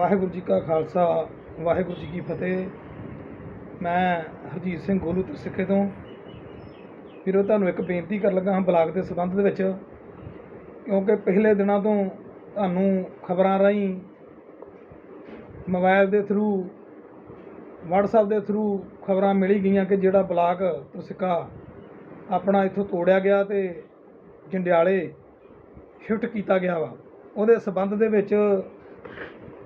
ਵਾਹਿਗੁਰੂ ਜੀ ਕਾ ਖਾਲਸਾ, ਵਾਹਿਗੁਰੂ ਜੀ ਕੀ ਫਤਿਹ। ਮੈਂ ਹਰਜੀਤ ਸਿੰਘ ਗੋਲੂ ਸਿੱਖੇ ਤੋਂ। ਵੀਰੋ, ਤੁਹਾਨੂੰ ਇੱਕ ਬੇਨਤੀ ਕਰਨ ਲੱਗਾ ਹਾਂ ਬਲਾਕ ਦੇ ਸੰਬੰਧ ਦੇ ਵਿੱਚ, ਕਿਉਂਕਿ ਪਿਛਲੇ ਦਿਨਾਂ ਤੋਂ ਤੁਹਾਨੂੰ ਖਬਰਾਂ ਰਾਹੀਂ ਮੋਬਾਈਲ ਦੇ ਥਰੂ, WhatsApp ਦੇ ਥਰੂ ਖਬਰਾਂ ਮਿਲੀ ਗਈਆਂ ਕਿ ਜਿਹੜਾ ਬਲਾਕ ਤੁਰਸਿੱਕਾ ਆਪਣਾ ਇੱਥੋਂ ਤੋੜਿਆ ਗਿਆ ਤੇ ਜੰਡਿਆਲੇ ਸ਼ਿਫਟ ਕੀਤਾ ਗਿਆ ਵਾ। ਉਹਦੇ ਸਬੰਧ ਦੇ ਵਿੱਚ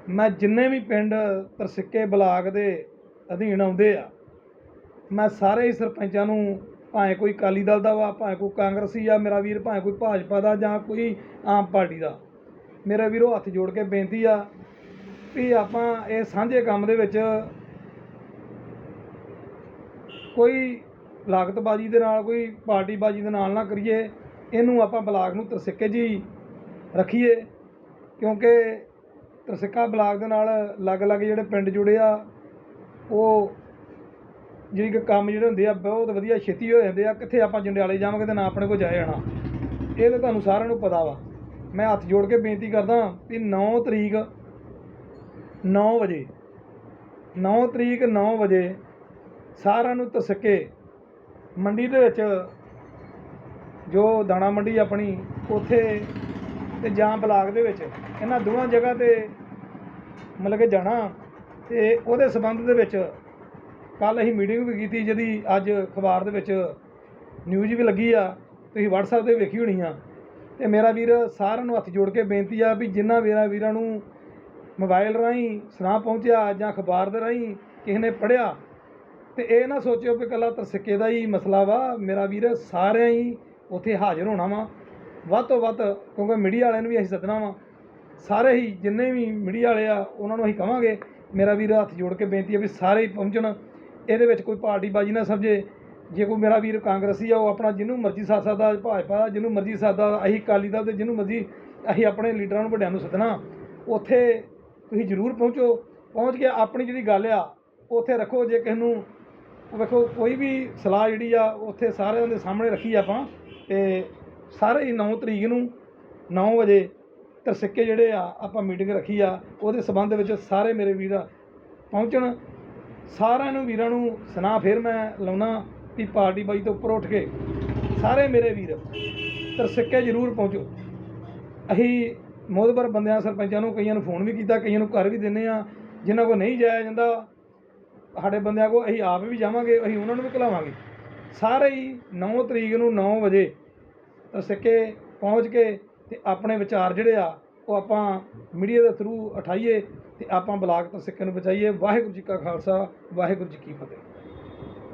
ਮੈਂ ਜਿੰਨੇ ਵੀ ਪਿੰਡ ਤਰਸਿੱਕੇ ਬਲਾਕ ਦੇ ਅਧੀਨ ਆਉਂਦੇ ਆ, ਮੈਂ ਸਾਰੇ ਹੀ ਸਰਪੰਚਾਂ ਨੂੰ ਭਾਵੇਂ ਕੋਈ ਅਕਾਲੀ ਦਲ ਦਾ ਵਾ, ਭਾਵੇਂ ਕੋਈ ਕਾਂਗਰਸੀ ਆ, ਮੇਰਾ ਵੀਰ ਭਾਵੇਂ ਕੋਈ ਭਾਜਪਾ ਦਾ ਜਾਂ ਕੋਈ ਆਮ ਪਾਰਟੀ ਦਾ, ਮੇਰੇ ਵੀਰੋ ਹੱਥ ਜੋੜ ਕੇ ਬੇਨਤੀ ਆ ਵੀ ਆਪਾਂ ਇਹ ਸਾਂਝੇ ਕੰਮ ਦੇ ਵਿੱਚ ਕੋਈ ਲਾਗਤਬਾਜ਼ੀ ਦੇ ਨਾਲ, ਕੋਈ ਪਾਰਟੀਬਾਜ਼ੀ ਦੇ ਨਾਲ ਨਾ ਕਰੀਏ, ਇਹਨੂੰ ਆਪਾਂ ਬਲਾਕ ਨੂੰ ਤਰਸਿੱਕੇ ਜੀ ਰੱਖੀਏ, ਕਿਉਂਕਿ ਤਰਸਿੱਕਾ ਬਲਾਕ ਦੇ ਨਾਲ ਅਲੱਗ-ਅਲੱਗ ਜਿਹੜੇ ਪਿੰਡ ਜੁੜੇ ਆ, ਉਹ ਜਿਹੜੀ ਕਿ ਕੰਮ ਜਿਹੜੇ ਹੁੰਦੇ ਆ, ਬਹੁਤ ਵਧੀਆ ਛੇਤੀ ਹੋ ਜਾਂਦੇ ਆ। ਕਿੱਥੇ ਆਪਾਂ ਜੰਡਿਆਲੇ ਜਾਵਾਂਗੇ ਤੇ ਨਾ ਆਪਣੇ ਕੋਲ ਜਾਏ ਜਾਣਾ। ਇਹ ਤਾਂ ਤੁਹਾਨੂੰ ਸਾਰਿਆਂ ਨੂੰ ਪਤਾ ਵਾ। ਮੈਂ ਹੱਥ ਜੋੜ ਕੇ ਬੇਨਤੀ ਕਰਦਾ ਵੀ 9 ਤਰੀਕ 9 ਵਜੇ 9 ਤਰੀਕ 9 ਵਜੇ ਸਾਰਿਆਂ ਨੂੰ ਤਰਸਿੱਕੇ ਮੰਡੀ ਦੇ ਵਿੱਚ ਜੋ ਦਾਣਾ ਮੰਡੀ ਆਪਣੀ, ਉੱਥੇ ਤੇ ਜਾਂ ਬਲਾਕ ਦੇ ਵਿੱਚ, ਇਹਨਾਂ ਦੋਵਾਂ ਜਗ੍ਹਾ ਤੇ ਮਤਲਬ ਕਿ ਜਾਣਾ ਤੇ ਉਹਦੇ ਸਬੰਧ ਦੇ ਵਿੱਚ ਕੱਲ ਅਸੀਂ ਮੀਟਿੰਗ ਵੀ ਕੀਤੀ ਜਿਹਦੀ ਅੱਜ ਅਖਬਾਰ ਦੇ ਵਿੱਚ ਨਿਊਜ਼ ਵੀ ਲੱਗੀ ਆ, ਤੁਸੀਂ WhatsApp ਤੇ ਵੇਖੀ ਹੋਣੀ ਆ। ਤੇ ਮੇਰਾ ਵੀਰ ਸਾਰਿਆਂ ਨੂੰ ਹੱਥ ਜੋੜ ਕੇ ਬੇਨਤੀ ਆ ਵੀ ਜਿੰਨਾ ਵੀਰਾਂ ਵੀਰਾਂ ਨੂੰ ਮੋਬਾਈਲ ਰਾਹੀਂ ਸੁਣਾ ਪਹੁੰਚਿਆ ਜਾਂ ਅਖਬਾਰ ਦੇ ਰਾਹੀਂ ਕਿਸੇ ਨੇ ਪੜ੍ਹਿਆ, ਤੇ ਇਹ ਨਾ ਸੋਚਿਓ ਕਿ ਕੱਲਾ ਤਰਸਿੱਕੇ ਦਾ ਹੀ ਮਸਲਾ ਵਾ, ਮੇਰਾ ਵੀਰ ਸਾਰਿਆਂ ਹੀ ਉੱਥੇ ਹਾਜ਼ਰ ਹੋਣਾ ਵਾ। ਵੱਧ ਤੋਂ ਵੱਧ ਕਿਉਂਕਿ ਮੀਡੀਆ ਵਾਲਿਆਂ ਨੂੰ ਵੀ ਅਸੀਂ ਸੱਦਣਾ ਵਾ। ਸਾਰੇ ਹੀ ਜਿੰਨੇ ਵੀ ਮੀਡੀਆ ਵਾਲੇ ਆ, ਉਹਨਾਂ ਨੂੰ ਅਸੀਂ ਕਵਾਂਗੇ, ਮੇਰਾ ਵੀਰ ਹੱਥ ਜੋੜ ਕੇ ਬੇਨਤੀ ਹੈ ਵੀ ਸਾਰੇ ਹੀ ਪਹੁੰਚਣ। ਇਹਦੇ ਵਿੱਚ ਕੋਈ ਪਾਰਟੀਬਾਜ਼ੀ ਨਾ ਸਮਝੇ। ਜੇ ਕੋਈ ਮੇਰਾ ਵੀਰ ਕਾਂਗਰਸੀ ਆ, ਉਹ ਆਪਣਾ ਜਿਹਨੂੰ ਮਰਜ਼ੀ ਸਾਥ ਸਕਦਾ ਭਾਜਪਾ ਦਾ, ਜਿਹਨੂੰ ਮਰਜ਼ੀ ਸਕਦਾ ਅਸੀਂ ਅਕਾਲੀ ਦਲ ਦੇ, ਜਿਹਨੂੰ ਮਰਜ਼ੀ ਅਸੀਂ ਆਪਣੇ ਲੀਡਰਾਂ ਨੂੰ ਵੱਡਿਆਂ ਨੂੰ ਸੱਦਣਾ। ਉੱਥੇ ਤੁਸੀਂ ਜ਼ਰੂਰ ਪਹੁੰਚੋ। ਪਹੁੰਚ ਕੇ ਆਪਣੀ ਜਿਹੜੀ ਗੱਲ ਆ, ਉੱਥੇ ਰੱਖੋ। ਜੇ ਕਿਸੇ ਨੂੰ ਵੇਖੋ, ਕੋਈ ਵੀ ਸਲਾਹ ਜਿਹੜੀ ਆ, ਉੱਥੇ ਸਾਰਿਆਂ ਦੇ ਸਾਹਮਣੇ ਰੱਖੀ ਆਪਾਂ। ਤੇ ਸਾਰੇ ਹੀ 9 ਤਰੀਕ ਨੂੰ 9 ਵਜੇ ਤਰਸਿੱਕੇ ਜਿਹੜੇ ਆ, ਆਪਾਂ ਮੀਟਿੰਗ ਰੱਖੀ ਆ, ਉਹਦੇ ਸਬੰਧ ਵਿੱਚ ਸਾਰੇ ਮੇਰੇ ਵੀਰ ਪਹੁੰਚਣ। ਸਾਰਿਆਂ ਨੂੰ, ਵੀਰਾਂ ਨੂੰ ਸੁਣਾ ਫਿਰ ਮੈਂ ਲਾਉਣਾ ਵੀ ਪਾਰਟੀ ਬਾਈ ਤੋਂ ਉੱਪਰ ਉੱਠ ਕੇ ਸਾਰੇ ਮੇਰੇ ਵੀਰ ਤਰਸਿੱਕੇ ਜ਼ਰੂਰ ਪਹੁੰਚੋ। ਅਸੀਂ ਮੋਦਬਰ ਬੰਦਿਆਂ, ਸਰਪੰਚਾਂ ਨੂੰ ਕਈਆਂ ਨੂੰ ਫੋਨ ਵੀ ਕੀਤਾ, ਕਈਆਂ ਨੂੰ ਘਰ ਵੀ ਦਿੰਨੇ ਆ। ਜਿਨ੍ਹਾਂ ਕੋ ਨਹੀਂ ਜਾਇਆ ਜਾਂਦਾ, ਸਾਡੇ ਬੰਦਿਆਂ ਕੋ ਅਸੀਂ ਆਪ ਵੀ ਜਾਵਾਂਗੇ, ਅਸੀਂ ਉਹਨਾਂ ਨੂੰ ਵੀ ਘਲਾਵਾਂਗੇ। ਸਾਰੇ ਹੀ 9 ਤਰੀਕ ਨੂੰ 9 ਵਜੇ ਸਿੱਕੇ ਪਹੁੰਚ ਕੇ ਅਤੇ ਆਪਣੇ ਵਿਚਾਰ ਜਿਹੜੇ ਆ, ਉਹ ਆਪਾਂ ਮੀਡੀਆ ਦੇ ਥਰੂ ਉਠਾਈਏ ਅਤੇ ਆਪਾਂ ਬਲਾਕ ਤੋਂ ਸਿੱਕੇ ਨੂੰ ਬਚਾਈਏ। ਵਾਹਿਗੁਰੂ ਜੀ ਕਾ ਖਾਲਸਾ, ਵਾਹਿਗੁਰੂ ਜੀ ਕੀ ਫਤਿਹ।